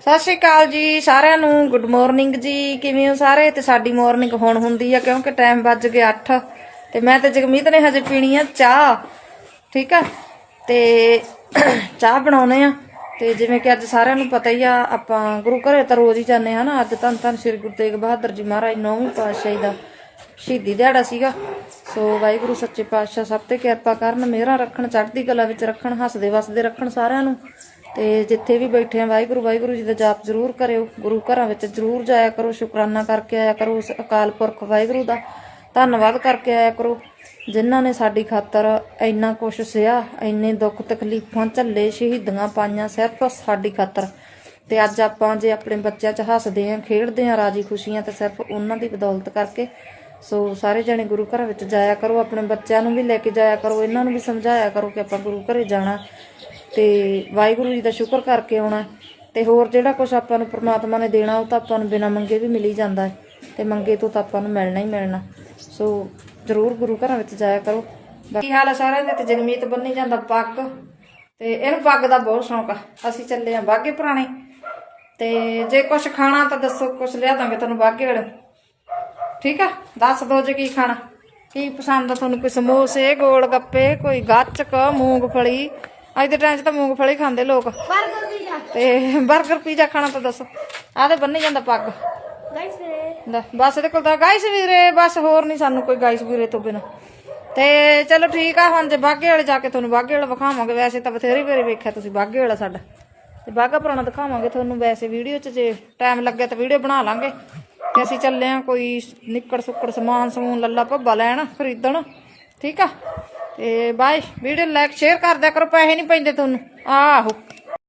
ਸਤਿ ਸ਼੍ਰੀ ਅਕਾਲ ਜੀ, ਸਾਰਿਆਂ ਨੂੰ। ਗੁੱਡ ਮਾਰਨਿੰਗ ਜੀ। ਕਿਵੇਂ ਹੋ ਸਾਰੇ? ਤੇ ਸਾਡੀ ਮਾਰਨਿੰਗ ਹੁਣ ਹੁੰਦੀ ਆ ਕਿਉਂਕਿ ਟਾਈਮ ਵੱਜ ਗਿਆ 8 ਤੇ ਮੈਂ ਤੇ ਜਗਮੀਤ ਨੇ ਹਜੇ ਪੀਣੀ ਆ ਚਾਹ। ਠੀਕ ਆ? ਤੇ ਚਾਹ ਬਣਾਉਨੇ ਆ। ਤੇ ਜਿਵੇਂ ਕਿ ਅੱਜ ਸਾਰਿਆਂ ਨੂੰ ਪਤਾ ਹੀ ਆ, ਆਪਾਂ ਗੁਰੂ ਘਰੇ ਤਾਂ ਰੋਜ਼ ਹੀ ਜਾਂਦੇ ਹਾਂ ਨਾ। ਅੱਜ ਧੰਨ ਧੰਨ ਸ੍ਰੀ ਗੁਰੂ ਤੇਗ ਬਹਾਦਰ ਜੀ ਮਹਾਰਾਜ ਨੌਵੀਂ ਪਾਤਸ਼ਾਹੀ ਦਾ ਸ਼ਹੀਦੀ ਦਿਹਾੜਾ ਸੀਗਾ। ਸੋ ਵਾਹਿਗੁਰੂ, ਸੱਚੇ ਪਾਤਸ਼ਾਹ ਸਭ ਤੇ ਕਿਰਪਾ ਕਰਨ। ਮਿਹਰਾਂ ਰੱਖਣ, ਚੜ੍ਹਦੀ ਕਲਾ ਵਿੱਚ ਰੱਖਣ ਹੱਸਦੇ ਵਸਦੇ ਰੱਖਣ ਸਾਰਿਆਂ ਨੂੰ। ਤੇ ਜਿੱਥੇ ਵੀ ਬੈਠੇ ਆ, ਵਾਹਿਗੁਰੂ ਵਾਹਿਗੁਰੂ ਜੀ ਦਾ ਜਾਪ ਜ਼ਰੂਰ ਕਰਿਓ, ਗੁਰੂ ਘਰਾਂ ਵਿੱਚ ਜ਼ਰੂਰ ਜਾਇਆ ਕਰੋ, ਸ਼ੁਕਰਾਨਾ ਕਰਕੇ ਆਇਆ ਕਰੋ, ਉਸ ਅਕਾਲ ਪੁਰਖ ਵਾਹਿਗੁਰੂ ਦਾ ਧੰਨਵਾਦ ਕਰਕੇ ਆਇਆ ਕਰੋ, ਜਿਨ੍ਹਾਂ ਨੇ ਸਾਡੀ ਖਾਤਰ ਇੰਨਾ ਕੁਛ ਸਿਆ, ਇੰਨੇ ਦੁੱਖ ਤਕਲੀਫਾਂ ਝੱਲੇ, ਸ਼ਹੀਦੀਆਂ ਪਾਈਆਂ ਸਿਰਫ ਸਾਡੀ ਖਾਤਰ। ਤੇ ਅੱਜ ਆਪਾਂ ਜੇ ਆਪਣੇ ਬੱਚਿਆਂ 'ਚ ਹੱਸਦੇ ਆਂ, ਖੇਡਦੇ ਆਂ, ਰਾਜੀ ਖੁਸ਼ੀਆਂ, ਤੇ ਸਿਰਫ ਉਹਨਾਂ ਦੀ ਬਦੌਲਤ ਕਰਕੇ ਸੋ ਸਾਰੇ ਜਣੇ ਗੁਰੂ ਘਰਾਂ ਵਿੱਚ ਜਾਇਆ ਕਰੋ, ਆਪਣੇ ਬੱਚਿਆਂ ਨੂੰ ਵੀ ਲੈ ਕੇ ਜਾਇਆ ਕਰੋ, ਇਹਨਾਂ ਨੂੰ ਵੀ ਸਮਝਾਇਆ ਕਰੋ ਕਿ ਆਪਾਂ ਗੁਰੂ ਘਰੇ ਜਾਣਾ। ਤੇ ਵਾਹਿਗੁਰੂ ਜੀ ਦਾ ਸ਼ੁਕਰ ਕਰਕੇ ਆਉਣਾ ਤੇ ਹੋਰ ਜਿਹੜਾ ਕੁਝ ਆਪਾਂ ਨੂੰ ਪ੍ਰਮਾਤਮਾ ਨੇ ਦੇਣਾ, ਉਹ ਤਾਂ ਆਪਾਂ ਨੂੰ ਬਿਨਾਂ ਮੰਗੇ ਵੀ ਮਿਲ ਹੀ ਜਾਂਦਾ ਹੈ। ਤੇ ਮੰਗੇ ਤੋਂ ਤਾਂ ਆਪਾਂ ਨੂੰ ਮਿਲਣਾ ਹੀ ਮਿਲਣਾ। ਸੋ ਜ਼ਰੂਰ ਗੁਰੂ ਘਰਾਂ ਵਿੱਚ ਜਾਇਆ ਕਰੋ। ਕੀ ਹਾਲ ਹੈ ਸਾਰਿਆਂ ਦੇ, ਤੇ ਜਗਮੀਤ ਬੰਨੀ ਜਾਂਦਾ ਪੱਗ। ਤੇ ਇਹਨੂੰ ਪੱਗ ਦਾ ਬਹੁਤ ਸ਼ੌਂਕ ਆ। ਅਸੀਂ ਚੱਲੇ ਆ ਬਾਗੇ ਪੁਰਾਣੇ। ਤੇ ਜੇ ਕੁਝ ਖਾਣਾ ਤਾਂ ਦੱਸੋ ਕੁਝ ਲਿਆ ਦਾਂਗੇ ਤੁਹਾਨੂੰ ਬਾਗੇ ਵਾਲੇ। ਠੀਕ ਆ? ਦੱਸ ਦੋ ਜੇ ਕੀ ਖਾਣਾ। ਕੀ ਪਸੰਦ ਆ ਤੁਹਾਨੂੰ? ਕੋਈ ਸਮੋਸੇ, ਗੋਲ ਗੱਪੇ, ਕੋਈ ਗੱਚਕ, ਮੂੰਗਫਲੀ। ਅੱਜ ਦੇ ਟਾਈਮ 'ਚ ਤਾਂ ਮੂੰਗਫਲੀ ਖਾਂਦੇ ਲੋਕ। Burger pizza. ਤੇ 버ਗਰ ਪੀਜ਼ਾ ਖਾਣਾ ਤਾਂ ਦੱਸੋ। ਆਦੇ ਬੰਨੀ ਜਾਂਦਾ ਪੱਗ। ਗਾਇਸ ਵੀਰੇ। ਲੈ ਬਸ ਇਹਦੇ ਕੋਲ ਤਾਂ ਗਾਇਸ ਵੀਰੇ ਬਸ ਹੋਰ ਨਹੀਂ ਸਾਨੂੰ ਕੋਈ ਗਾਇਸ ਵੀਰੇ ਤੋਂ ਬਿਨਾ। ਤੇ ਚਲੋ ਠੀਕ ਆ ਹੁਣ ਜੇ ਬਾਗੇ ਵਾਲੇ ਜਾ ਕੇ ਤੁਹਾਨੂੰ ਬਾਗੇ ਵਾਲਾ ਵਿਖਾਵਾਂਗੇ ਵੈਸੇ ਤਾਂ ਬਥੇਰੀ ਵਾਰੀ ਵੇਖਿਆ ਤੁਸੀਂ ਬਾਗੇ ਵਾਲਾ ਸਾਡਾ। ਤੇ ਬਾਗਾ ਪੁਰਾਣਾ ਦਿਖਾਵਾਂਗੇ ਤੁਹਾਨੂੰ ਵੈਸੇ ਵੀਡੀਓ 'ਚ ਜੇ ਟਾਈਮ ਲੱਗਿਆ ਤਾਂ ਵੀਡੀਓ ਬਣਾ ਲਾਂਗੇ। ਤੇ ਅਸੀਂ ਚੱਲੇ ਆ ਕੋਈ ਨਿੱਕੜ ਸੁੱਕੜ ਸਮਾਨ ਸਮੂਨ ਲੱਲਾ ਭੱਬਾ ਲੈਣ ਖਰੀਦਣ। ਠੀਕ ਆ? ਤੇ ਬਾਈ ਵੀਡੀਓ ਲਾਈਕ ਸ਼ੇਅਰ ਕਰਦਿਆ ਕਰੋ ਪੈਸੇ ਨਹੀਂ ਪੈਂਦੇ ਤੁਹਾਨੂੰ। ਆਹੋ।